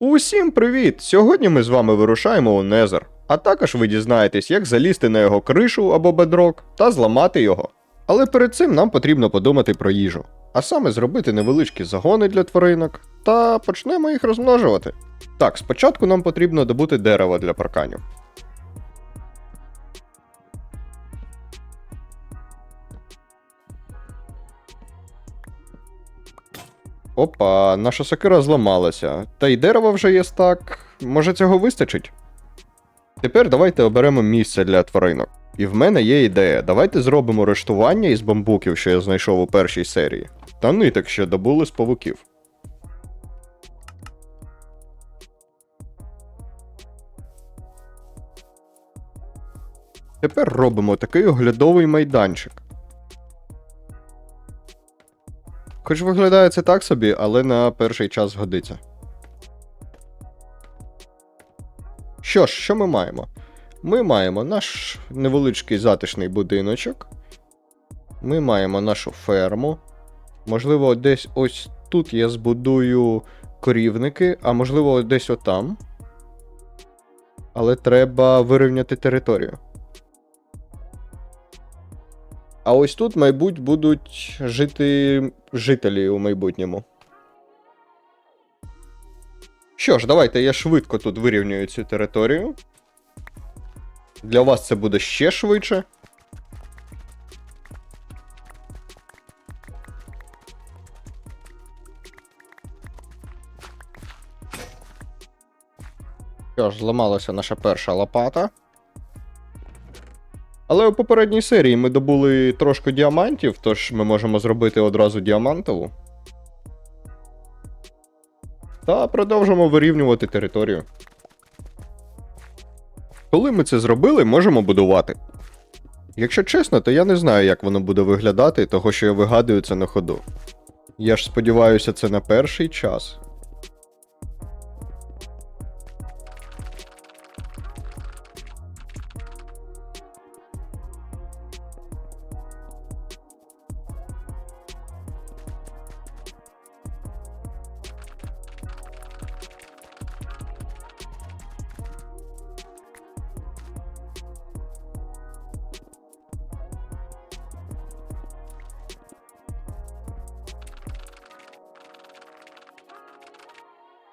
Усім привіт! Сьогодні ми з вами вирушаємо у Незер, а також ви дізнаєтесь, як залізти на його кришу або бедрок та зламати його. Але перед цим нам потрібно подумати про їжу, а саме зробити невеличкі загони для тваринок та почнемо їх розмножувати. Так, спочатку нам потрібно добути дерево для парканів. Опа, наша сокира зламалася. Та й дерево вже є стак. Може цього вистачить? Тепер давайте оберемо місце для тваринок. І в мене є ідея. Давайте зробимо рештування із бамбуків, що я знайшов у першій серії. Та ниток, що добули з павуків. Тепер робимо такий оглядовий майданчик. Хоч виглядає це так собі, але на перший час годиться. Що ж, що ми маємо? Ми маємо наш невеличкий затишний будиночок. Ми маємо нашу ферму. Можливо, десь ось тут я збудую корівники, а можливо, десь отам. Але треба вирівняти територію. А ось тут, мабуть, будуть жити жителі у майбутньому. Що ж, давайте я швидко тут вирівнюю цю територію. Для вас це буде ще швидше. Що ж, зламалася наша перша лопата. Але у попередній серії ми добули трошки діамантів, тож ми можемо зробити одразу діамантову. Та продовжимо вирівнювати територію. Коли ми це зробили, можемо будувати. Якщо чесно, то я не знаю, як воно буде виглядати, того що я вигадую це на ходу. Я ж сподіваюся, це на перший час.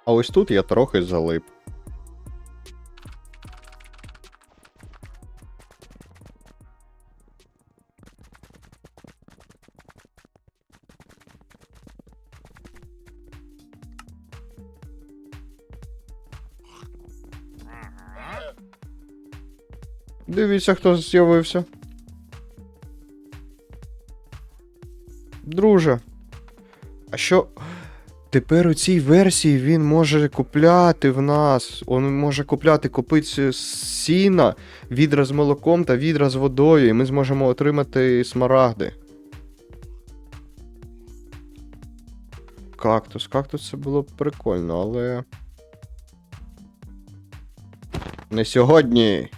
А ось тут я трохи залип. Дивіться, хто з'явився. Друже. А що. Тепер у цій версії він може купляти в нас. Він може купляти копиці сіна, відра з молоком та відра з водою, і ми зможемо отримати смарагди. Кактус. Кактус це було б прикольно, але. Не сьогодні.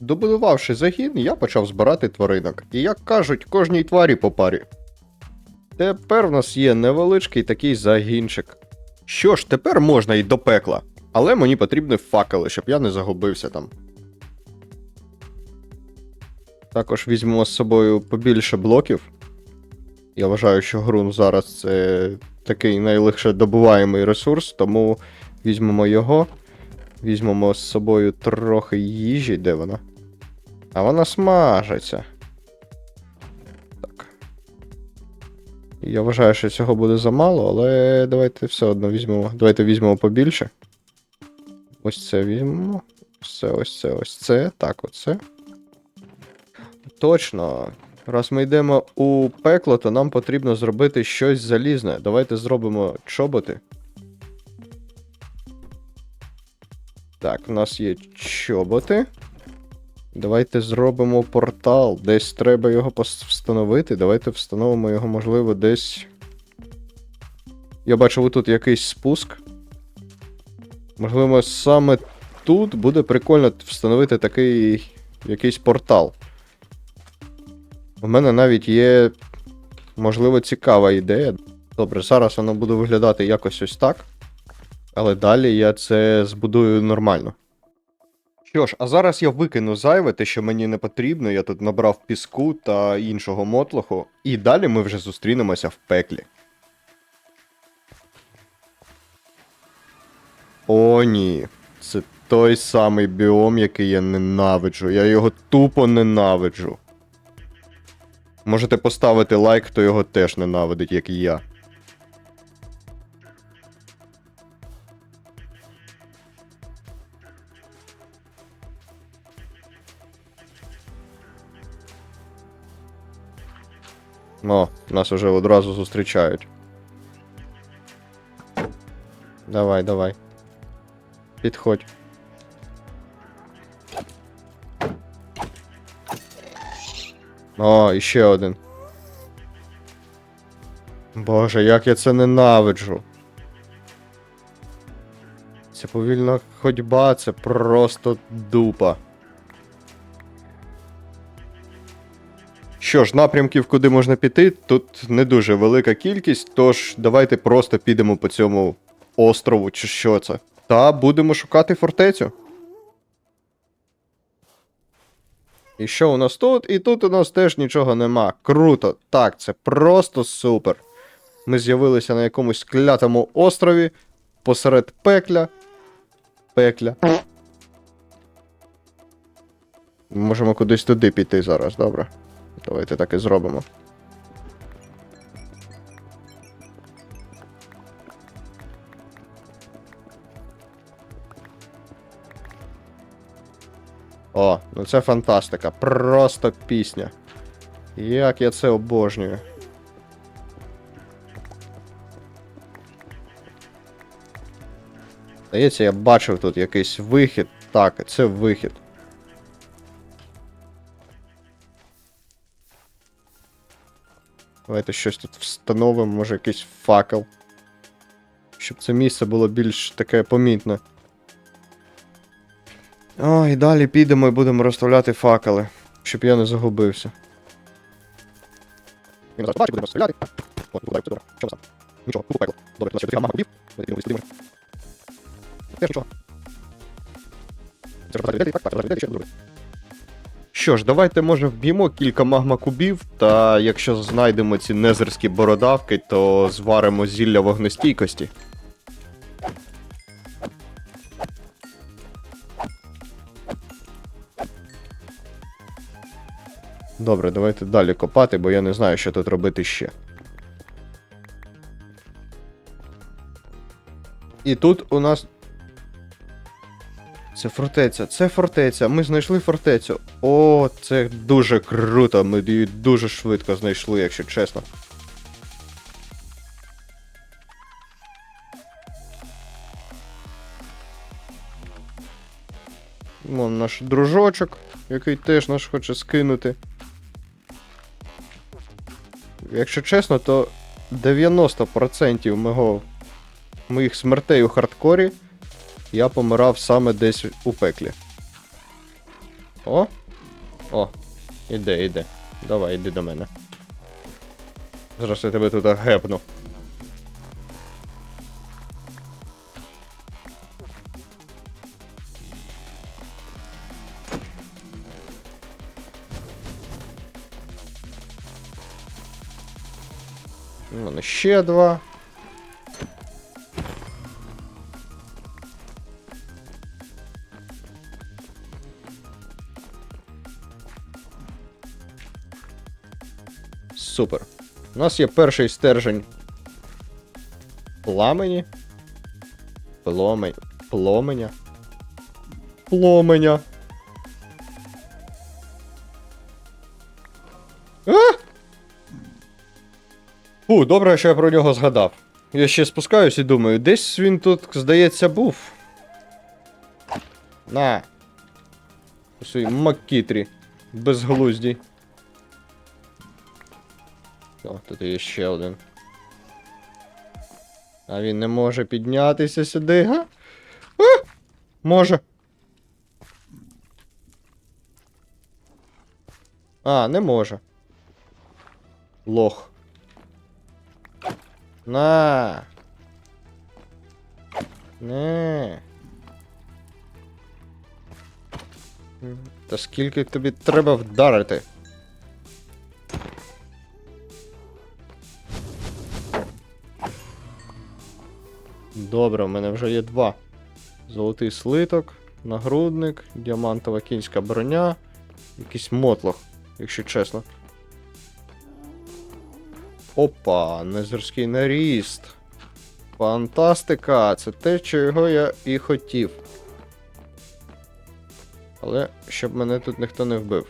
Добудувавши загін, я почав збирати тваринок. І як кажуть, кожній тварі по парі. Тепер в нас є невеличкий такий загінчик. Що ж, тепер можна й до пекла, але мені потрібні факели, щоб я не загубився там. Також візьмемо з собою побільше блоків. Я вважаю, що грун зараз це такий найлегше добуваємий ресурс, тому візьмемо його. Візьмемо з собою трохи їжі, де вона? А вона смажиться. Я вважаю, що цього буде замало, але давайте все одно візьмемо. Давайте візьмемо побільше. Ось це візьмемо. Ось це, ось це, ось це. Так, оце. Точно. Раз ми йдемо у пекло, то нам потрібно зробити щось залізне. Давайте зробимо чоботи. Так, у нас є чоботи. Давайте зробимо портал. Десь треба його встановити. Давайте встановимо його, можливо, десь. Я бачу, тут якийсь спуск. Можливо, саме тут буде прикольно встановити такий якийсь портал. У мене навіть є, можливо, цікава ідея. Добре, зараз воно буде виглядати якось ось так. Але далі я це збудую нормально. Що ж, а зараз я викину зайве, те, що мені не потрібно. Я тут набрав піску та іншого мотлоху, і далі ми вже зустрінемося в пеклі. О, ні. Це той самий біом, який я ненавиджу. Я його тупо ненавиджу. Можете поставити лайк, хто його теж ненавидить, як і я. О, нас уже одразу зустрічають. Давай, давай. Підходь. О, іще один. Боже, як я це ненавиджу. Ця повільна ходьба, це просто дупа. Що ж, напрямків, куди можна піти, тут не дуже велика кількість, тож давайте просто підемо по цьому острову, чи що це. Та будемо шукати фортецю. І що у нас тут? І тут у нас теж нічого нема. Круто. Так, це просто супер. Ми з'явилися на якомусь клятому острові посеред пекля. Пекля. Можемо кудись туди піти зараз, добре. Давайте так і зробимо. О, ну це фантастика. Просто пісня. Як я це обожнюю. Здається, я бачив тут якийсь вихід. Так, це вихід. Давайте щось тут встановимо, може якийсь факел. Щоб це місце було більш таке помітне. О, і далі підемо і будемо розставляти факели, щоб я не загубився. Він зараз побачить, будемо розстріляти. О, тут добре. Що там? Нічого, купу пекло. Добре, тут ще дофіга мага купів. Давайте підемо сюди. Теж нічого. Це розповідати, так, так, розповідати, ще добре. Що ж, давайте може вб'ємо кілька магма-кубів, та якщо знайдемо ці незерські бородавки, то зваримо зілля вогнестійкості. Добре, давайте далі копати, бо я не знаю, що тут робити ще. І тут у нас. Це фортеця, це фортеця. Ми знайшли фортецю. О, це дуже круто. Ми її дуже швидко знайшли, якщо чесно. Вон наш дружочок, який теж нас хоче скинути. Якщо чесно, то 90% мого, моїх смертей у хардкорі я помирав саме десь у пеклі. О! О! Іде, іде. Давай, іди до мене. Зараз я тебе тут гепну. Вон ще два. Супер. У нас є перший стержень пламені. Пломень. Пломеня. Пломеня. А! Фу, добре, що я про нього згадав. Я ще спускаюсь і думаю, десь він тут, здається, був. На. У своїй макітрі. Безглуздій. О, тут є ще один. А він не може піднятися сюди, га? А! Може. А, не може. Лох. На. Не. Та скільки тобі треба вдарити? Добре, в мене вже є два. Золотий слиток, нагрудник, діамантова кінська броня, якийсь мотлох, якщо чесно. Опа, незерський наріст. Фантастика! Це те, чого я і хотів. Але щоб мене тут ніхто не вбив.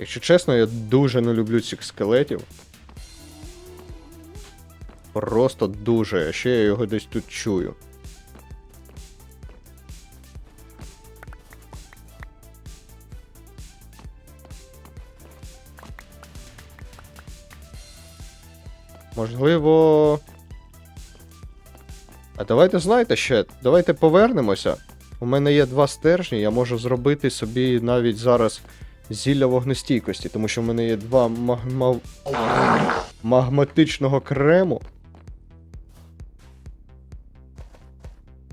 Якщо чесно, я дуже не люблю цих скелетів. Просто дуже, а ще я його десь тут чую. Можливо. А давайте знаєте ще, давайте повернемося. У мене є два стержні, я можу зробити собі навіть зараз зілля вогнестійкості, тому що в мене є два магма... магматичного крему.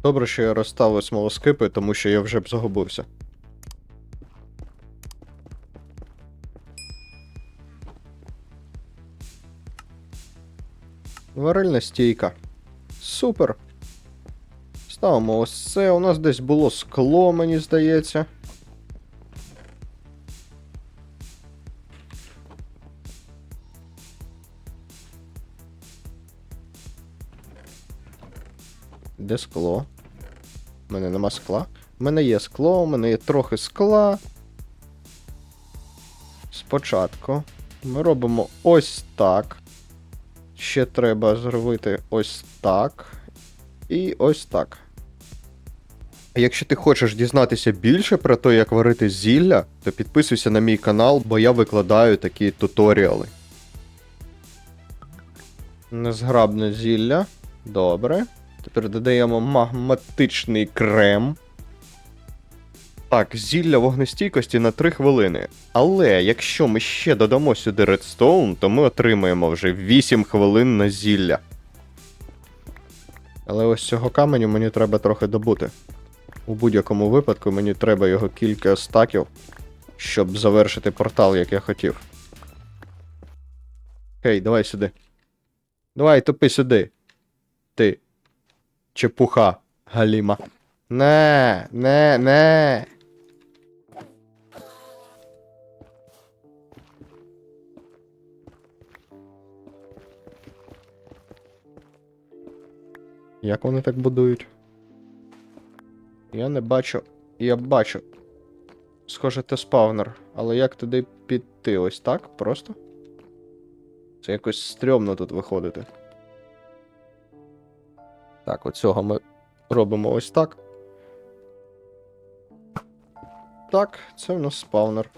Добре, що я розставив смолоскипи, тому що я вже б загубився. Варильна стійка. Супер. Ставимо ось це. У нас десь було скло, мені здається. Де скло? У мене нема скла. У мене є скло, у мене є трохи скла. Спочатку ми робимо ось так. Ще треба зробити ось так. І ось так. Якщо ти хочеш дізнатися більше про те, як варити зілля, то підписуйся на мій канал, бо я викладаю такі туторіали. Незграбне зілля. Добре. Тепер додаємо магматичний крем. Так, зілля вогнестійкості на 3 хвилини. Але якщо ми ще додамо сюди редстоун, то ми отримаємо вже 8 хвилин на зілля. Але ось цього каменю мені треба трохи добути. У будь-якому випадку мені треба його кілька стаків, щоб завершити портал, як я хотів. Окей, давай сюди. Давай, тупи сюди. Ти. Чепуха, Галіма. Не, не, не. Як вони так будують? Я не бачу. Я бачу. Схоже, це спавнер. Але як туди піти? Ось так? Просто? Це якось стрьомно тут виходити. Так, оцього ми робимо ось так. Так, це в нас спавнер.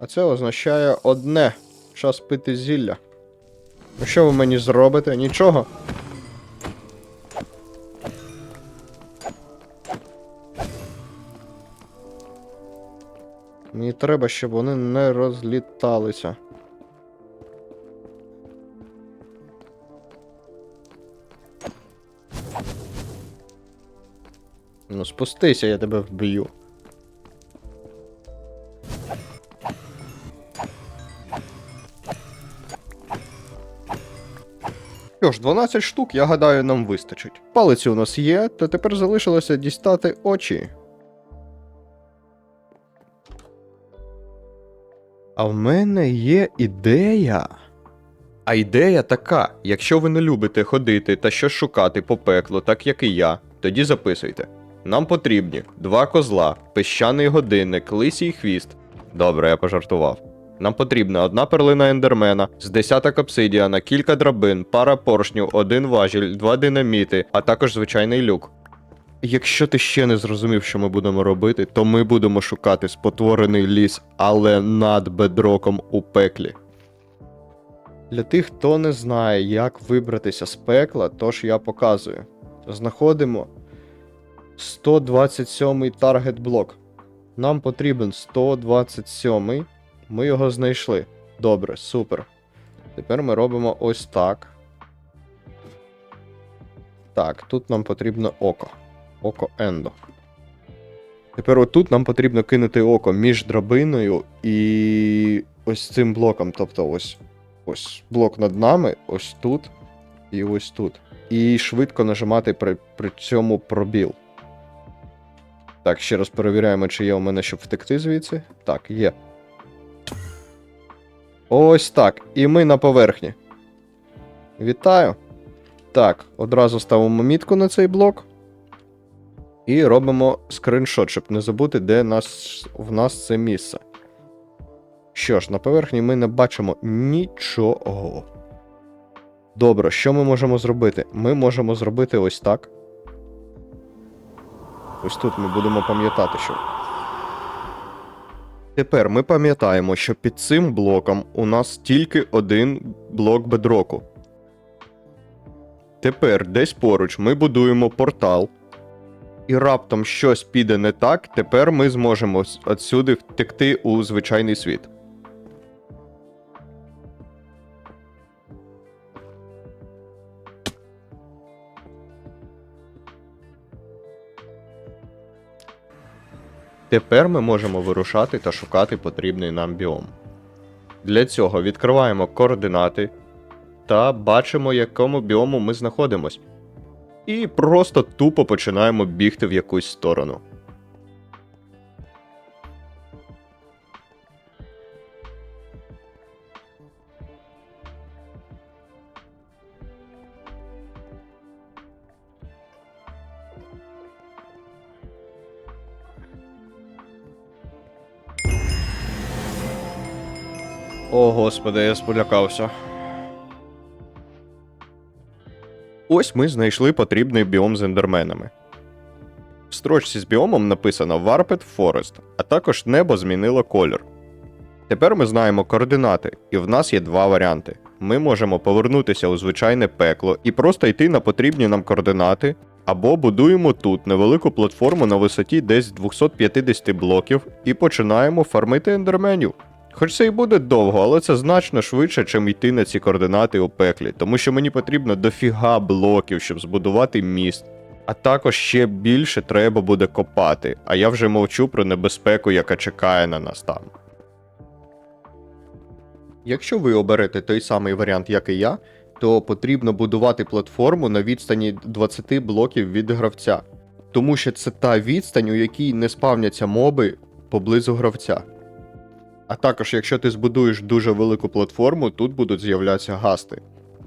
А це означає одне. Час пити зілля. Ну що ви мені зробите? Нічого? Мені треба, щоб вони не розліталися. Спустися, я тебе вб'ю. Що ж, 12 штук, я гадаю, нам вистачить. Палиці у нас є, то тепер залишилося дістати очі. А в мене є ідея. А ідея така: якщо ви не любите ходити та щось шукати по пеклу, так як і я, тоді записуйте. Нам потрібні два козла, пещаний годинник, лисій хвіст. Добре, я пожартував. Нам потрібна одна перлина ендермена, з десяток обсидіана, кілька драбин, пара поршню, один важіль, два динаміти, а також звичайний люк. Якщо ти ще не зрозумів, що ми будемо робити, то ми будемо шукати спотворений ліс, але над бедроком у пеклі. Для тих, хто не знає, як вибратися з пекла, тож я показую. Знаходимо 127 таргет блок. Нам потрібен 127. Ми його знайшли. Добре, супер. Тепер ми робимо ось так. Так, тут нам потрібно око. Око ендо. Тепер отут нам потрібно кинути око між драбиною і ось цим блоком. Тобто ось ось блок над нами, ось тут і ось тут. І швидко нажимати при, при цьому пробіл. Так, ще раз перевіряємо, чи є у мене, щоб втекти звідси. Так, є. Ось так. І ми на поверхні. Вітаю. Так, одразу ставимо мітку на цей блок. І робимо скриншот, щоб не забути, де нас, в нас це місце. Що ж, на поверхні ми не бачимо нічого. Добре, що ми можемо зробити? Ми можемо зробити ось так. Ось тут ми будемо пам'ятати, що. Тепер ми пам'ятаємо, що під цим блоком у нас тільки один блок бедроку. Тепер десь поруч ми будуємо портал. І раптом щось піде не так, тепер ми зможемо отсюди втекти у звичайний світ. Тепер ми можемо вирушати та шукати потрібний нам біом. Для цього відкриваємо координати та бачимо, якому біому ми знаходимось. І просто тупо починаємо бігти в якусь сторону. О, господи, я сполякався. Ось ми знайшли потрібний біом з ендерменами. В строчці з біомом написано Warped Forest, а також небо змінило колір. Тепер ми знаємо координати, і в нас є два варіанти. Ми можемо повернутися у звичайне пекло і просто йти на потрібні нам координати, або будуємо тут невелику платформу на висоті десь 250 блоків і починаємо фармити ендерменів. Хоч це і буде довго, але це значно швидше, чим йти на ці координати у пеклі, тому що мені потрібно дофіга блоків, щоб збудувати міст. А також ще більше треба буде копати, а я вже мовчу про небезпеку, яка чекає на нас там. Якщо ви оберете той самий варіант, як і я, то потрібно будувати платформу на відстані 20 блоків від гравця, тому що це та відстань, у якій не спавняться моби поблизу гравця. А також, якщо ти збудуєш дуже велику платформу, тут будуть з'являтися гасти.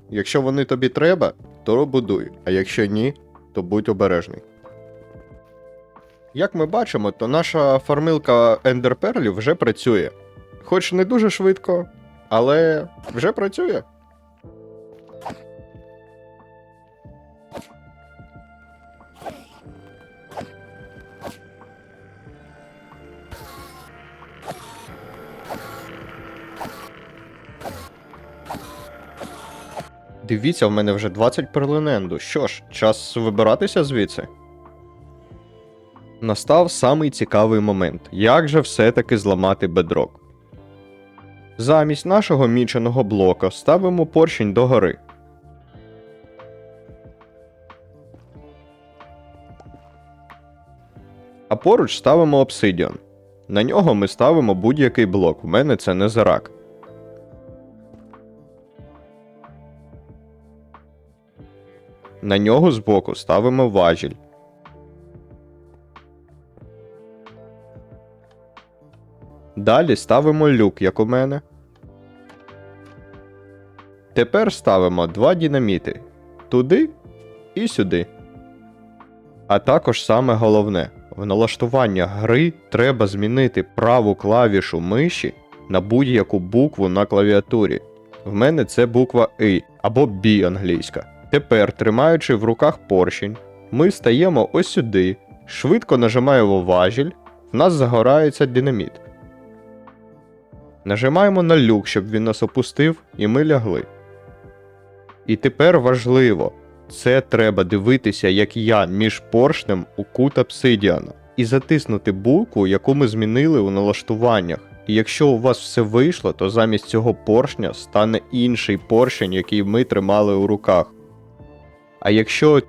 Якщо вони тобі треба, то будуй, а якщо ні, то будь обережний. Як ми бачимо, то наша фармилка ендерперлів вже працює. Хоч не дуже швидко, але вже працює. Дивіться, в мене вже 20 перлиненду. Що ж, час вибиратися звідси. Настав самий цікавий момент. Як же все-таки зламати бедрок? Замість нашого міченого блока ставимо поршень догори. А поруч ставимо обсидіон. На нього ми ставимо будь-який блок. У мене це не зарак. На нього збоку ставимо важіль. Далі ставимо люк, як у мене. Тепер ставимо два динаміти туди і сюди. А також саме головне, в налаштування гри треба змінити праву клавішу миші на будь-яку букву на клавіатурі. В мене це буква I або B англійська. Тепер, тримаючи в руках поршень, ми стаємо ось сюди, швидко нажимаємо важіль, в нас загорається динаміт. Нажимаємо на люк, щоб він нас опустив, і ми лягли. І тепер важливо: Це треба дивитися, як я між поршнем у кут обсидіана, і затиснути булку, яку ми змінили у налаштуваннях. І якщо у вас все вийшло, то замість цього поршня стане інший поршень, який ми тримали у руках. А якщо.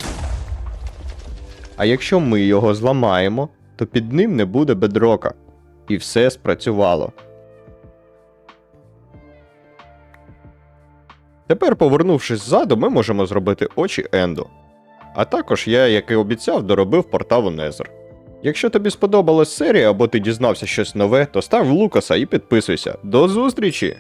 А якщо ми його зламаємо, то під ним не буде бедрока. І все спрацювало. Тепер, повернувшись ззаду, ми можемо зробити очі Енду. А також я, як і обіцяв, доробив портал у Незер. Якщо тобі сподобалась серія або ти дізнався щось нове, то став Лукаса і підписуйся. До зустрічі!